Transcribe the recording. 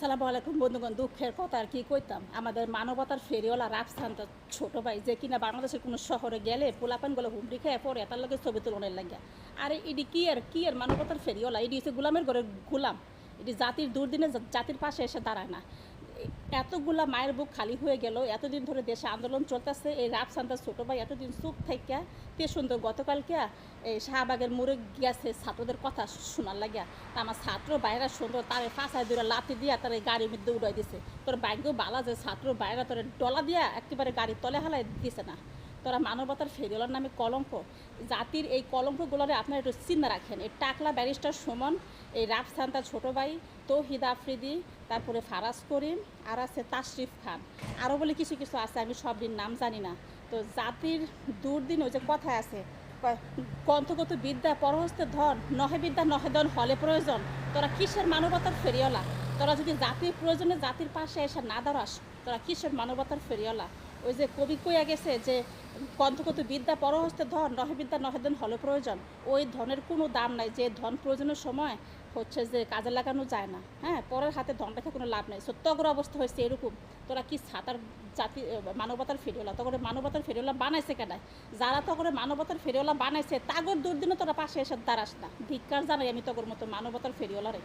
আসসালামু আলাইকুম, বন্ধুগণ। দুঃখের কথা আর কি করতাম আমাদের মানবতার ফেরিওয়ালা রাফসান ছোট ভাই, যে কিনা বাংলাদেশের কোনো শহরে গেলে পোলাপানগুলো হুমড়ি খেয়ে পরে তার লগে ছবি তুলনের লাগে আরে এটি কি আর কি আর মানবতার ফেরিওয়ালা? এটি হচ্ছে গোলামের ঘরে গোলাম। এটি জাতির দুর্দিনে জাতির পাশে এসে দাঁড়ায় না। এতগুলা মায়ের বুক খালি হয়ে গেল, এতদিন ধরে দেশে আন্দোলন চলতেছে, এই রাফ সান্তার ছোটো ভাই এতদিন সুখ থাকে তে সুন্দর গতকালকে, এই শাহবাগের মোড়ে গিয়েছে ছাত্রদের কথা শোনার লাগিয়া। তা আমার ছাত্র বাইরা সুন্দর, তার ফাঁসায় দূরে লাতি দিয়া তার গাড়ির মধ্যে উড়াই দিছে। তোর বাইকেও বালা যে ছাত্র বাইরা তোর ডলা দিয়া একেবারে গাড়ি তলে হালাই দিছে না। তোরা মানবতার ফেরিওয়ালার নামে কলঙ্ক। জাতির এই কলঙ্কগুলোরে আপনারা একটু চিন্তা রাখেন। এই টাকলা ব্যারিস্টার সুমন এই রাফসান তার ছোটো ভাই তৌহিদ আফ্রিদি তারপরে ফারাজ করিম আর আছে তাশরিফ খান। আরও বলে কিছু কিছু আছে আমি সব দিন নাম জানি না। তো জাতির দুর্দিন ওই যে কথায় আছে কয়, গ্রন্থগত বিদ্যা পরহস্তে ধন নহে বিদ্যা নহে ধন হলে প্রয়োজন। তোরা কিসের মানবতার ফেরিওয়ালা? তোরা যদি জাতির প্রয়োজনে জাতির পাশে এসে না দাঁড়াস তোরা কিসের মানবতার ফেরিওয়ালা? ওই যে কবি কইয়া গেছে যে গ্রন্থগত বিদ্যা পরহস্তে ধন নহে বিদ্যা নহে ধন, হলে প্রয়োজন। ওই ধনের কোনো দাম নাই, যে ধন প্রয়োজনের সময় হচ্ছে যে কাজে লাগানো যায় না। হ্যাঁ পরের হাতে ধন রেখে কোনো লাভ নেই। সত্যগ্র অবস্থা হয়েছে এরকম। তোরা কি ছাতার জাতি মানবতার ফেরিওয়ালা? তখন মানবতার ফেরিওয়ালা বানাইছে কেন যারা তখন মানবতার ফেরিওয়ালা বানাইছে তাগর দুর্দিনে তোরা পাশে এসে দাঁড়াস না। ধিক্কার জানাই আমি তগর মতো মানবতার ফেরিওয়ালারে।